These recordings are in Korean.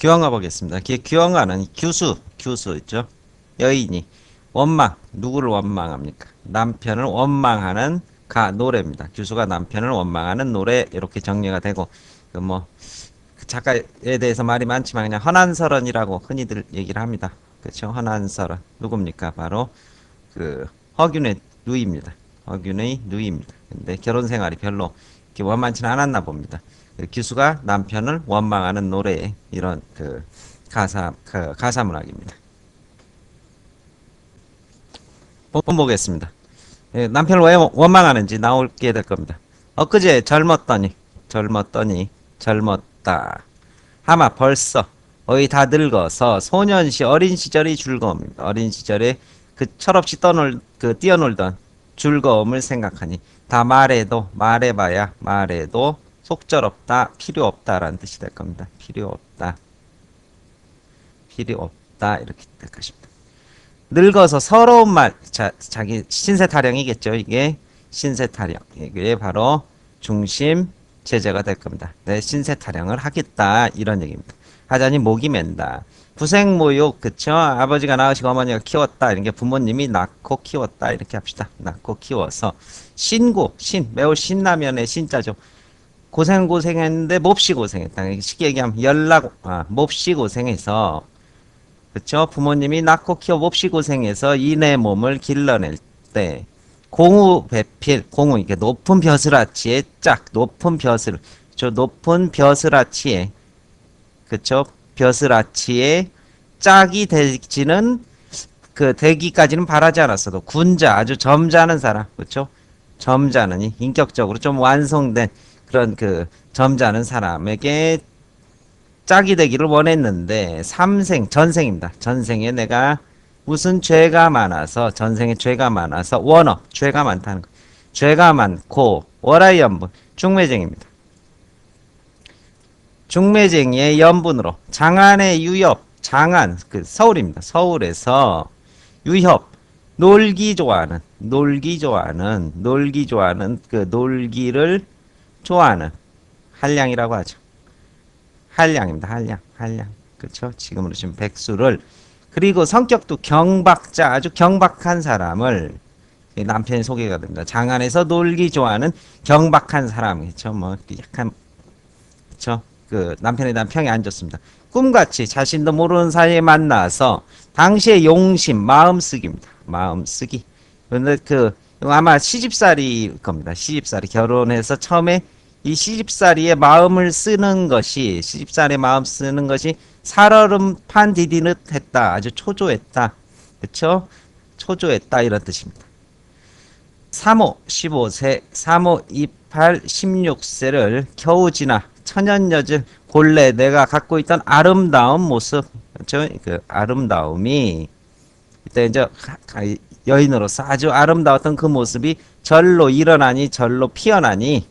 규영아 보겠습니다. 기- 규영아는 규수, 규수 있죠? 여인이 원망, 누구를 원망합니까? 남편을 원망하는 가 노래입니다. 규수가 남편을 원망하는 노래 이렇게 정리가 되고 그뭐 그 작가에 대해서 말이 많지만 그냥 허난설언이라고 흔히들 얘기를 합니다. 그렇죠? 허난설언 누굽니까? 바로 그 허균의 누이입니다. 허균의 누이입니다. 근데 결혼 생활이 별로 이렇게 원만치는 않았나 봅니다. 그 기수가 남편을 원망하는 노래 이런 그 가사 그 가사 문학입니다. 본 보겠습니다. 예, 남편을 왜 원망하는지 나올게 될 겁니다. 엊그제 젊었더니 젊었더니 젊었다. 하마 벌써 거의 다 늙어서 소년시 어린 시절이 즐거움입니다. 어린 시절에 그 철없이 떠놀 그 뛰어놀던 즐거움을 생각하니 다 말해도 말해봐야 말해도 속절없다 필요 없다라는 뜻이 될 겁니다. 필요 없다 필요 없다 이렇게 될 것입니다. 늙어서 서러운 말 자, 자기 신세 타령이겠죠 이게 신세 타령 이게 바로 중심 제재가 될 겁니다. 내 신세 타령을 하겠다 이런 얘기입니다. 하자니 목이 맨다. 부생모욕 그쵸? 아버지가 낳으시고 어머니가 키웠다 이런 게 부모님이 낳고 키웠다 이렇게 합시다. 낳고 키워서 신고 신 매우 신라면의 신자죠. 고생 고생했는데 몹시 고생했다. 쉽게 얘기하면 연락 아 몹시 고생해서 그쵸? 부모님이 낳고 키워 몹시 고생해서 이내 몸을 길러낼 때 공우 배필 공우 이게 높은 벼슬아치에 짝 높은 벼슬 저 높은 벼슬아치에 그쵸? 벼슬아치에 짝이 되지는 그 되기까지는 바라지 않았어도 군자 아주 점잖은 사람? 점잖은 이 인격적으로 좀 완성된 그런 그 점잖은 사람에게 짝이 되기를 원했는데 삼생 전생입니다. 전생에 내가 무슨 죄가 많아서 전생에 죄가 많아서 원어 죄가 많다는 거. 죄가 많고 월화연분 중매쟁입니다. 중매쟁이의 연분으로 장안의 유협 장안 그 서울입니다. 서울에서 유협 놀기 좋아하는 놀기 좋아하는 놀기 좋아하는 그 놀기를 좋아하는 한량이라고 하죠. 한량입니다. 한량, 한량. 그렇죠? 지금으로 지금 백수를 그리고 성격도 경박자 아주 경박한 사람을 이 남편이 소개가 됩니다. 장안에서 놀기 좋아하는 경박한 사람, 그렇죠? 뭐 약간 그렇죠? 그 남편에 대한 평이 안 좋습니다. 꿈같이 자신도 모르는 사이에 만나서 당시의 용심, 마음쓰기입니다. 마음쓰기. 그런데 그 아마 시집살이일 겁니다. 시집살이 결혼해서 처음에 이 시집살이의 마음을 쓰는 것이 시집살이의 마음 쓰는 것이 살얼음 판 디디듯 했다. 아주 초조했다. 그쵸? 초조했다 이런 뜻입니다. 3호 15세, 3호 28, 16세를 겨우 지나 천연여질 본래 내가 갖고 있던 아름다운 모습, 그렇죠? 그 아름다움이 이때 이제 여인으로서 아주 아름다웠던 그 모습이 절로 일어나니 절로 피어나니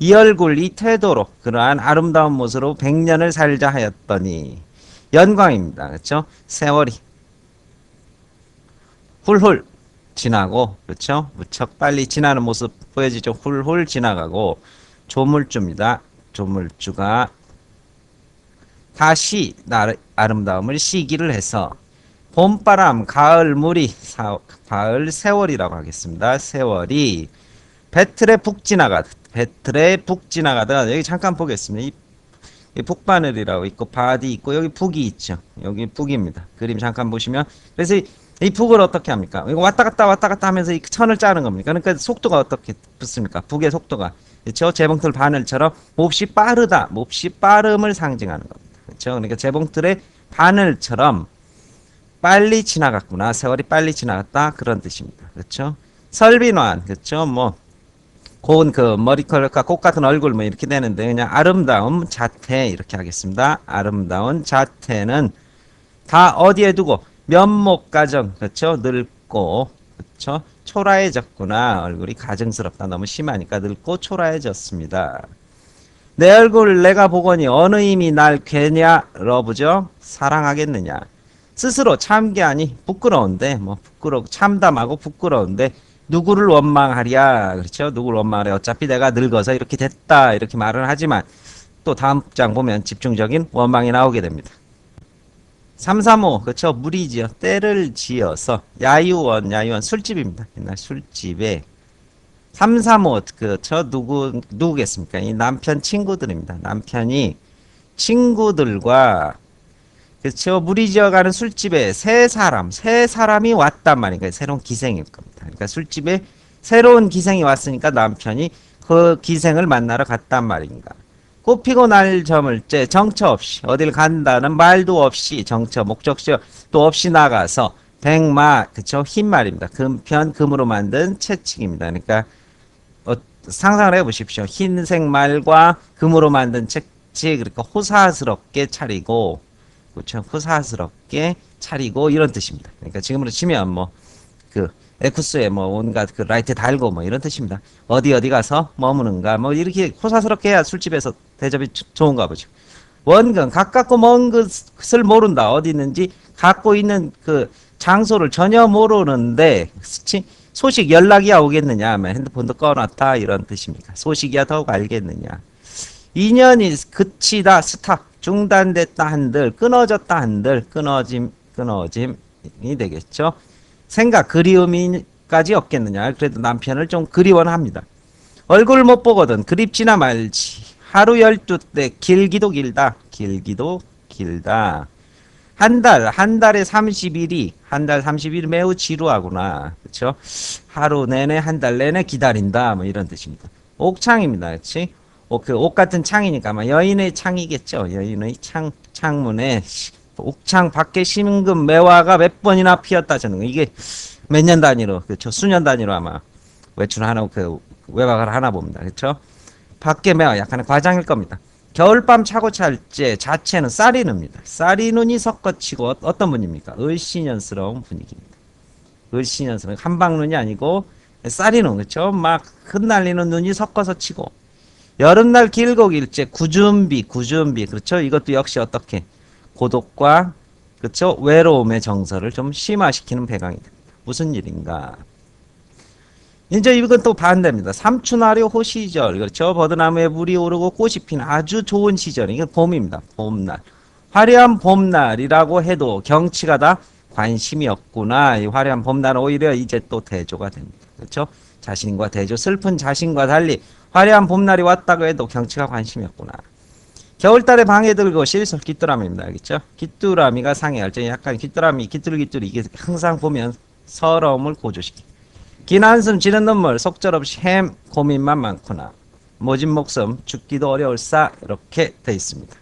이 얼굴 이 태도로 그러한 아름다운 모습으로 백년을 살자 하였더니 연광입니다. 그렇죠? 세월이 훌훌 지나고 그렇죠? 무척 빨리 지나는 모습 보여지죠. 훌훌 지나가고 조물주입니다. 조물주가 다시 나 아름다움을 시기를 해서 봄바람, 가을 물이, 사, 가을 세월이라고 하겠습니다. 세월이 배틀에 북 지나가듯, 배틀에 북 지나가다가 여기 잠깐 보겠습니다. 이, 이 북바늘이라고 있고 바디 있고 여기 북이 있죠. 여기 북입니다. 그림 잠깐 보시면 그래서 이, 이 북을 어떻게 합니까? 이거 왔다 갔다 왔다 갔다 하면서 이 천을 짜는 겁니까? 그러니까 속도가 어떻게 붙습니까? 북의 속도가 그렇죠? 재봉틀 바늘처럼 몹시 빠르다, 몹시 빠름을 상징하는 겁니다. 그렇죠? 그러니까 재봉틀의 바늘처럼 빨리 지나갔구나. 세월이 빨리 지나갔다. 그런 뜻입니다. 그렇죠? 설빈환. 그렇죠? 뭐 고운 그 머리컬과 꽃 같은 얼굴 뭐 이렇게 되는데 그냥 아름다움 자태 이렇게 하겠습니다. 아름다운 자태는 다 어디에 두고 면목 가정 그렇죠? 늙고 그렇죠? 초라해졌구나. 얼굴이 가증스럽다. 너무 심하니까 늙고 초라해졌습니다. 내 얼굴 내가 보거니 어느 힘이 날 괴냐 러브죠? 사랑하겠느냐? 스스로 참게 하니 부끄러운데 뭐 부끄러 참담하고 부끄러운데 누구를 원망하랴. 그렇죠? 누구를 원망하랴. 어차피 내가 늙어서 이렇게 됐다. 이렇게 말을 하지만 또 다음 장 보면 집중적인 원망이 나오게 됩니다. 삼삼오 그쵸 무리지어 때를 지어서 야유원 야유원 술집입니다. 옛날 술집에. 삼삼오 그저 누구 누구겠습니까? 이 남편 친구들입니다. 남편이 친구들과 그쵸 무리지어 가는 술집에 세 사람 세 사람이 왔단 말이니까 새로운 기생일 겁니다. 그러니까 술집에 새로운 기생이 왔으니까 남편이 그 기생을 만나러 갔단 말인가 꽃피고 날 저물째 정처 없이 어딜 간다는 말도 없이 정처 목적지 또 없이 나가서 백마 그쵸? 흰 말입니다. 금편 금으로 만든 채찍입니다. 그러니까 어, 상상을 해보십시오. 흰색 말과 금으로 만든 채찍 그러니까 호사스럽게 차리고 그쵸 호사스럽게 차리고 이런 뜻입니다 그러니까 지금으로 치면 뭐 그 에쿠스에 뭐 온갖 그 라이트 달고 뭐 이런 뜻입니다. 어디 어디 가서 머무는가 뭐 이렇게 호사스럽게 해야 술집에서 대접이 조- 좋은가 보죠. 원근 가깝고 먼 것을 모른다. 어디 있는지 갖고 있는 그 장소를 전혀 모르는데 소식 연락이야 오겠느냐 하면 핸드폰도 꺼놨다 이런 뜻입니까? 소식이야 더욱 알겠느냐. 인연이 그치다 스탑 중단됐다 한들 끊어졌다 한들 끊어짐 끊어짐이 되겠죠. 생각 그리움이까지 없겠느냐. 그래도 남편을 좀 그리워는 합니다. 얼굴 못 보거든 그립지나 말지. 하루 열두 때 길기도 길다. 길기도 길다. 한 달, 한 달에 30일이, 한 달 30일이 매우 지루하구나. 그쵸? 하루 내내, 한 달 내내 기다린다. 뭐 이런 뜻입니다. 옥창입니다. 옥, 그, 옥 같은 창이니까 아마 여인의 창이겠죠. 여인의 창, 창문에 시- 옥창 밖에 심금 매화가 몇 번이나 피었다 저는. 이게 몇 년 단위로 그렇죠 수년 단위로 아마 외출하나 그 외박을 하나 봅니다. 그렇죠 밖에 매화 약간의 과장일 겁니다. 겨울밤 차고 찰제 자체는 쌀이누입니다. 쌀이 눈이 섞어치고 어- 어떤 분입니까? 을씨년스러운 분위기입니다. 을씨년스러운 한방 눈이 아니고 쌀이 눈 그렇죠 막 흩날리는 눈이 섞어서 치고 여름날 길고 길제 구준비 구준비 그렇죠 이것도 역시 어떻게 고독과 그쵸 외로움의 정서를 좀 심화시키는 배강이 됩니다. 무슨 일인가? 이제 이건 또 반대입니다. 삼춘하려 호시절 그렇죠. 버드나무에 물이 오르고 꽃이 피는 아주 좋은 시절 이게 봄입니다. 봄날 화려한 봄날이라고 해도 경치가 다 관심이 없구나. 이 화려한 봄날은 오히려 이제 또 대조가 됩니다. 그렇죠. 자신과 대조 슬픈 자신과 달리 화려한 봄날이 왔다고 해도 경치가 관심이 없구나. 겨울달에 방에 들고 실설 귀뚜라미입니다. 알겠죠? 귀뚜라미가 상해 알죠? 약간 귀뚜라미, 귀뚜리귀뚜리 이게 항상 보면 서러움을 고조시키. 긴 한숨 지는 눈물 속절없이 햄 고민만 많구나. 모진 목숨 죽기도 어려울싸 이렇게 돼 있습니다.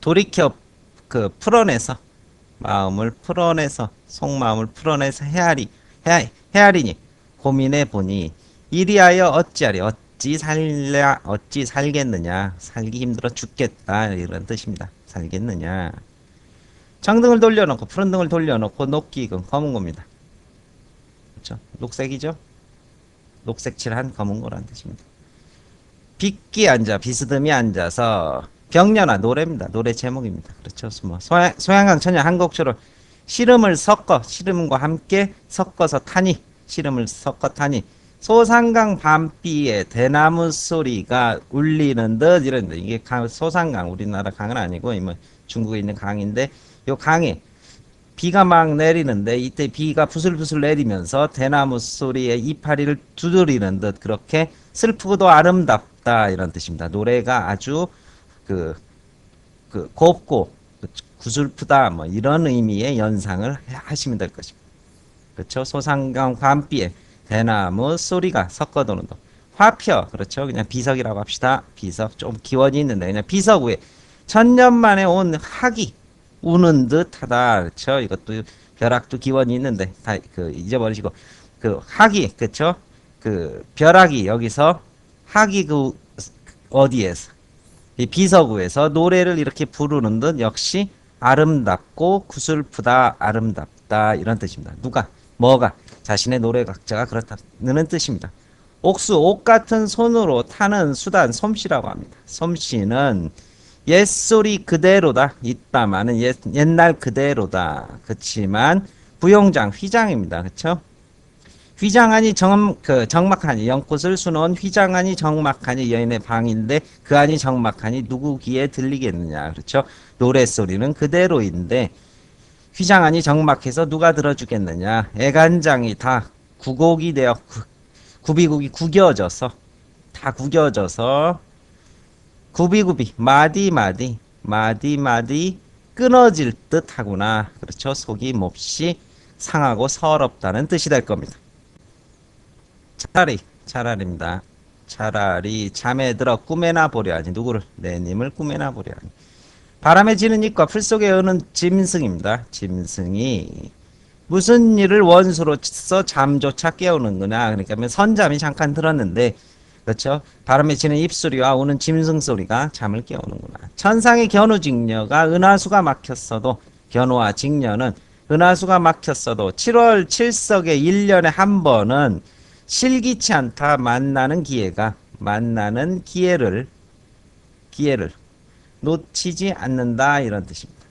돌이켜 그 풀어내서 마음을 풀어내서 속마음을 풀어내서 헤아리 헤아, 헤아리니 고민해 보니 이리하여 어찌하리 어찌 살랴 어찌 살겠느냐? 살기 힘들어 죽겠다 이런 뜻입니다. 살겠느냐? 장등을 돌려놓고 푸른 등을 돌려놓고 녹기 익은 검은 겁니다. 그렇죠? 녹색이죠? 녹색 칠한 검은 거란 뜻입니다. 빗기 앉아 비스듬히 앉아서 병년아 노래입니다. 노래 제목입니다. 그렇죠? 뭐 소양, 소양강 천년 한곡처럼 시름을 섞어 시름과 함께 섞어서 타니 시름을 섞어 타니 소상강 밤비에 대나무 소리가 울리는 듯 이런 데 이게 강, 소상강 우리나라 강은 아니고 뭐 중국에 있는 강인데 요 강에 비가 막 내리는데 이때 비가 부슬부슬 내리면서 대나무 소리에 이파리를 두드리는 듯 그렇게 슬프고도 아름답다 이런 뜻입니다. 노래가 아주 그, 그 곱고 그 구슬프다 뭐 이런 의미의 연상을 하시면 될 것입니다. 그렇죠? 소상강 밤비에 대나무 소리가 섞어도는 도 화표 그렇죠? 그냥 비석이라고 합시다. 비석 좀 기원이 있는데 그냥 비석 위에 천년 만에 온 학이 우는 듯하다. 그렇죠? 이것도 벼락도 기원이 있는데 다 그 잊어버리시고 그 학이 그렇죠? 그 벼락이 여기서 학이 그 어디에서 이 비서구에서 노래를 이렇게 부르는 듯 역시 아름답고 구슬프다 아름답다 이런 뜻입니다. 누가 뭐가 자신의 노래 각자가 그렇다는 뜻입니다. 옥수 옥 같은 손으로 타는 수단 솜씨라고 합니다. 솜씨는 옛소리 그대로다 있다마는 옛, 옛날 그대로다. 그렇지만 부용장 휘장입니다. 그렇죠? 휘장하니 정, 그 정막하니 연꽃을 수놓은 휘장하니 정막하니 여인의 방인데 그 안이 정막하니 누구 귀에 들리겠느냐 그렇죠 노랫소리는 그대로인데 휘장하니 정막해서 누가 들어주겠느냐. 애간장이 다 구곡이 되어 구, 구비구비 구겨져서 다 구겨져서 구비구비 마디마디 마디마디 끊어질 듯 하구나. 그렇죠? 속이 몹시 상하고 서럽다는 뜻이 될 겁니다. 차라리 차라리입니다. 차라리 잠에 들어 꿈에나 보려 하니 누구를? 내님을 꿈에나 보려 하니 바람에 지는 잎과 풀 속에 어는 짐승입니다. 짐승이 무슨 일을 원수로서 잠조차 깨우는구나. 그러니까 뭐 선잠이 잠깐 들었는데 그렇죠? 바람에 지는 입소리와 우는 짐승 소리가 잠을 깨우는구나. 천상의 견우 직녀가 은하수가 막혔어도 견우와 직녀는 은하수가 막혔어도 7월 7석에 1년에 한 번은 실기치 않다 만나는 기회가 만나는 기회를 기회를 놓치지 않는다 이런 뜻입니다.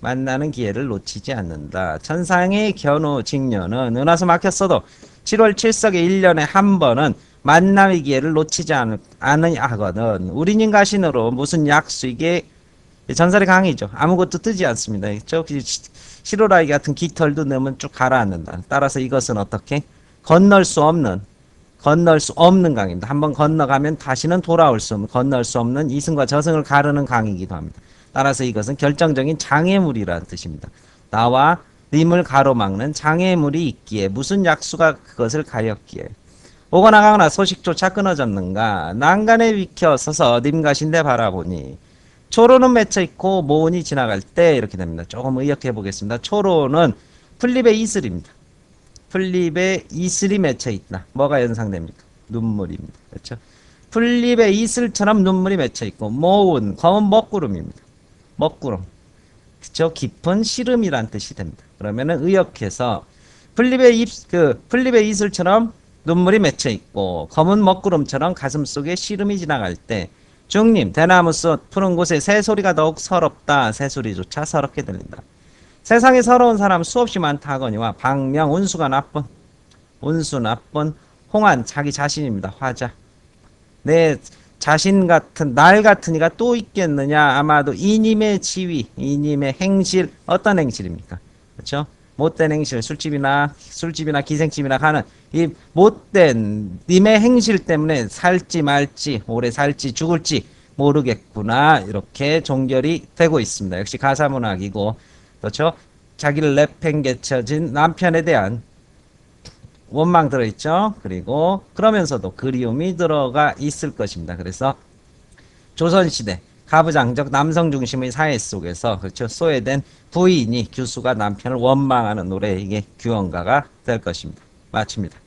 만나는 기회를 놓치지 않는다. 천상의 견우 직녀는 은하수 막혔어도 7월 7석에 1년에 한 번은 만남의 기회를 놓치지 않, 않으냐 하거든. 우리님 가신으로 무슨 약수 이게 전설의 강이죠. 아무것도 뜨지 않습니다. 저 시로라기 같은 깃털도 넣으면 쭉 가라앉는다. 따라서 이것은 어떻게 건널 수 없는 건널 수 없는 강입니다. 한번 건너가면 다시는 돌아올 수 없는 건널 수 없는 이승과 저승을 가르는 강이기도 합니다. 따라서 이것은 결정적인 장애물이라는 뜻입니다. 나와 님을 가로막는 장애물이 있기에 무슨 약수가 그것을 가렸기에 오거나 가거나 소식조차 끊어졌는가 난간에 비켜 서서 님 가신데 바라보니 초로는 맺혀 있고 모운이 지나갈 때 이렇게 됩니다. 조금 의역해 보겠습니다. 초로는 풀립의 이슬입니다. 풀립에 이슬이 맺혀 있다. 뭐가 연상됩니까? 눈물입니다. 그렇죠? 풀립에 이슬처럼 눈물이 맺혀 있고 모운 검은 먹구름입니다. 먹구름. 그렇죠? 깊은 시름이란 뜻이 됩니다. 그러면은 의역해서 풀립의 입, 그 풀립의 이슬처럼 눈물이 맺혀 있고 검은 먹구름처럼 가슴 속에 시름이 지나갈 때 중님 대나무 숲 푸른 곳에 새소리가 더욱 서럽다. 새소리조차 서럽게 들린다. 세상에 서러운 사람 수없이 많다 하거니와 방명 운수가 나쁜 운수 나쁜 홍한 자기 자신입니다. 화자. 내 자신 같은 날 같은 이가 또 있겠느냐? 아마도 이님의 지위 이님의 행실. 어떤 행실입니까? 그렇죠? 못된 행실 술집이나 술집이나 기생집이나 가는 이 못된 님의 행실 때문에 살지 말지 오래 살지 죽을지 모르겠구나. 이렇게 종결이 되고 있습니다. 역시 가사문학이고 그렇죠 자기를 내팽개쳐진 남편에 대한 원망 들어있죠. 그리고 그러면서도 그리움이 들어가 있을 것입니다. 그래서 조선시대 가부장적 남성 중심의 사회 속에서 그렇죠. 소외된 부인이 규수가 남편을 원망하는 노래 이게 규언가가 될 것입니다. 마칩니다.